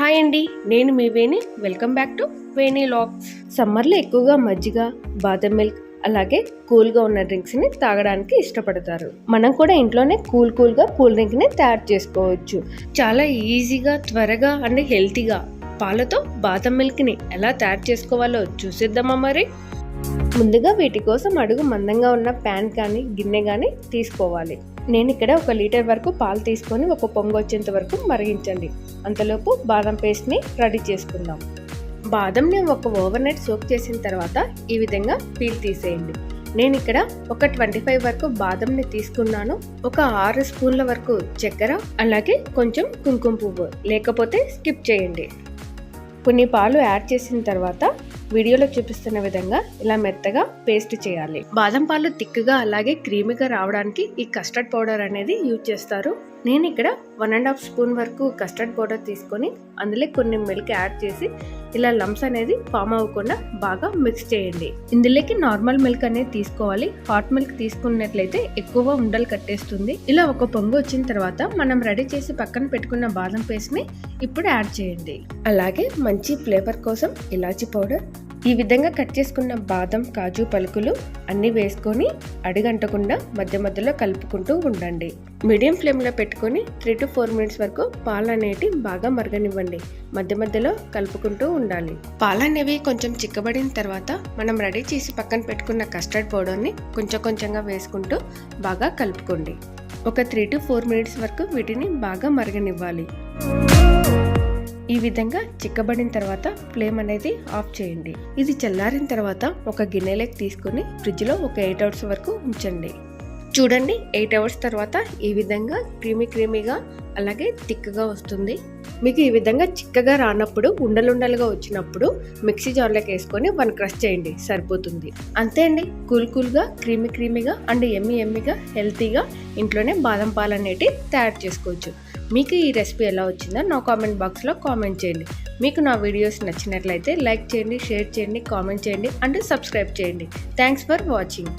Hi అండి నేను మీ Veni. Welcome back to Veni lakhs సమ్మర్లో ఎక్కువగా మజ్జిగ బాదం మిల్క్ అలాగే కూల్గా ఉన్న డ్రింక్స్ని తాగడానికి ఇష్టపడతారు. మనం కూడా ఇంట్లోనే కూల్ కూల్గా కూల్ డ్రింక్ని తయారు చేసుకోవచ్చు. చాలా ఈజీగా త్వరగా అండ్ హెల్తీగా పాలతో బాదం మిల్క్ని ఎలా తయారు చేసుకోవాలో చూసేద్దామా మరి? ముందుగా వీటి కోసం అడుగు మందంగా ఉన్న ప్యాన్ కానీ గిన్నె కానీ తీసుకోవాలి. నేను ఇక్కడ ఒక లీటర్ వరకు పాలు తీసుకొని ఒక పొంగు వచ్చేంత వరకు మరిగించండి. అంతలోపు బాదం పేస్ట్ని రెడీ చేసుకుందాం. బాదంని ఒక ఓవర్ నైట్ సోక్ చేసిన తర్వాత ఈ విధంగా పీల్ తీసేయండి. నేను ఇక్కడ ఒక ట్వంటీ ఫైవ్ వరకు బాదంని తీసుకున్నాను. ఒక ఆరు స్పూన్ల వరకు చక్కెర అలాగే కొంచెం కుంకుమ పువ్వు. లేకపోతే స్కిప్ చేయండి. కొన్ని పాలు యాడ్ చేసిన తర్వాత వీడియోలో చూపిస్తున్న విధంగా ఇలా మెత్తగా పేస్ట్ చేయాలి. బాదం పాలు తిక్కుగా అలాగే క్రీమీగా రావడానికి ఈ కస్టర్డ్ పౌడర్ అనేది యూజ్ చేస్తారు. నేను ఇక్కడ వన్ అండ్ హాఫ్ స్పూన్ వరకు కస్టర్డ్ పౌడర్ తీసుకొని అందులో కొన్ని మిల్క్ యాడ్ చేసి ఇలా లమ్స్ అనేది ఫామ్ అవ్వకుండా బాగా మిక్స్ చేయండి. ఇందులోకి నార్మల్ మిల్క్ అనేది తీసుకోవాలి. హాట్ మిల్క్ తీసుకున్నట్లయితే ఎక్కువ ఉండలు కట్టేస్తుంది. ఇలా ఒక పొంగు వచ్చిన తర్వాత మనం రెడీ చేసి పక్కన పెట్టుకున్న బాదం పేస్ట్ని ఇప్పుడు యాడ్ చేయండి. అలాగే మంచి ఫ్లేవర్ కోసం ఇలాచి పౌడర్ ఈ విధంగా కట్ చేసుకున్న బాదం కాజు పలుకులు అన్నీ వేసుకొని అడిగంటకుండా మధ్య మధ్యలో కలుపుకుంటూ ఉండండి. మీడియం ఫ్లేమ్లో పెట్టుకొని త్రీ టు ఫోర్ మినిట్స్ వరకు పాలు అనేటి బాగా మరగనివ్వండి. మధ్య మధ్యలో కలుపుకుంటూ ఉండాలి. పాలు అనేవి కొంచెం చిక్కబడిన తర్వాత మనం రెడీ చేసి పక్కన పెట్టుకున్న కస్టర్డ్ పౌడర్ని కొంచెం కొంచెంగా వేసుకుంటూ బాగా కలుపుకోండి. ఒక త్రీ టు ఫోర్ మినిట్స్ వరకు వీటిని బాగా మరగనివ్వాలి. ఈ విధంగా చిక్కబడిన తర్వాత ఫ్లేమ్ అనేది ఆఫ్ చేయండి. ఇది చల్లారిన తర్వాత ఒక గిన్నెలోకి తీసుకొని ఫ్రిడ్జ్లో ఒక ఎయిట్ అవర్స్ వరకు ఉంచండి. చూడండి ఎయిట్ అవర్స్ తర్వాత ఈ విధంగా క్రీమీ క్రీమీగా అలాగే థిక్గా వస్తుంది. మీకు ఈ విధంగా చిక్కగా రానప్పుడు ఉండలుండలుగా వచ్చినప్పుడు మిక్సీ జార్లోకి వేసుకొని వన్ క్రష్ చేయండి సరిపోతుంది. అంతే అండి. కూల్ కూల్గా క్రీమీ క్రీమీగా అండ్ ఎమ్మి ఎమ్మిగా హెల్తీగా ఇంట్లోనే బాదం పాలు అనేటివి తయారు చేసుకోవచ్చు. మీకు ఈ రెసిపీ ఎలా వచ్చిందో నా కామెంట్ బాక్స్లో కామెంట్ చేయండి. మీకు నా వీడియోస్ నచ్చినట్లయితే లైక్ చేయండి షేర్ చేయండి కామెంట్ చేయండి అండ్ సబ్స్క్రైబ్ చేయండి. Thanks for watching